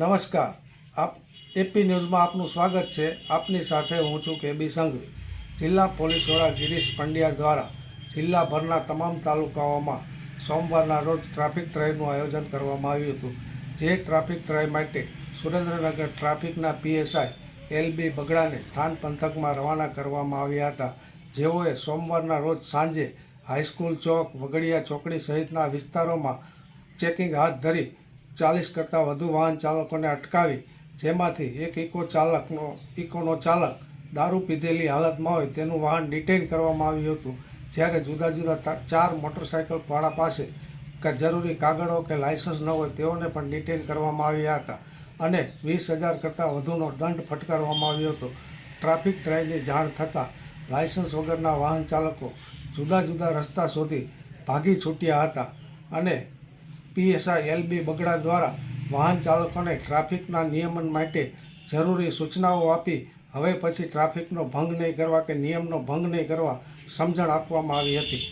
નમસ્કાર. આપ એપી ન્યૂઝમાં આપનું સ્વાગત છે. આપની સાથે હું છું કેબી સંઘવી. જિલ્લા પોલીસ વડા ગિરીશ પંડ્યા દ્વારા જિલ્લાભરના તમામ તાલુકાઓમાં સોમવારના રોજ ટ્રાફિક ત્રયનું આયોજન કરવામાં આવ્યું હતું. જે ટ્રાફિક ડ્રાઈવ માટે સુરેન્દ્રનગર ટ્રાફિકના પીએસઆઈ એલ બી બગડાને થાન પંથકમાં રવાના કરવામાં આવ્યા હતા. જેઓએ સોમવારના રોજ સાંજે હાઈસ્કૂલ ચોક, વગડિયા ચોકડી સહિતના વિસ્તારોમાં ચેકિંગ હાથ ધરી ચાલીસ કરતાં વધુ વાહન ચાલકોને અટકાવી, જેમાંથી એક ઇકો ચાલકનો, ઇકોનો ચાલક દારૂ પીધેલી હાલતમાં હોય તેનું વાહન ડિટેઇન કરવામાં આવ્યું હતું. જ્યારે જુદા જુદા ચાર મોટરસાઇકલ વાળા પાસે કે જરૂરી કાગળો કે લાયસન્સ ન હોય તેઓને પણ ડિટેઇન કરવામાં આવ્યા હતા અને વીસ હજાર કરતાં વધુનો દંડ ફટકારવામાં આવ્યો હતો. ટ્રાફિક ડ્રાઈવની જાણ થતાં લાયસન્સ વગરના વાહન ચાલકો જુદા જુદા રસ્તા શોધી ભાગી છૂટ્યા હતા અને પીએસઆઈ એલબી બગડા દ્વારા વાહન ચાલકોને ટ્રાફિકના નિયમન માટે જરૂરી સૂચનાઓ આપી, હવે પછી ટ્રાફિકનો ભંગ નહીં કરવા કે નિયમનો ભંગ નહીં કરવા સમજણ આપવામાં આવી હતી.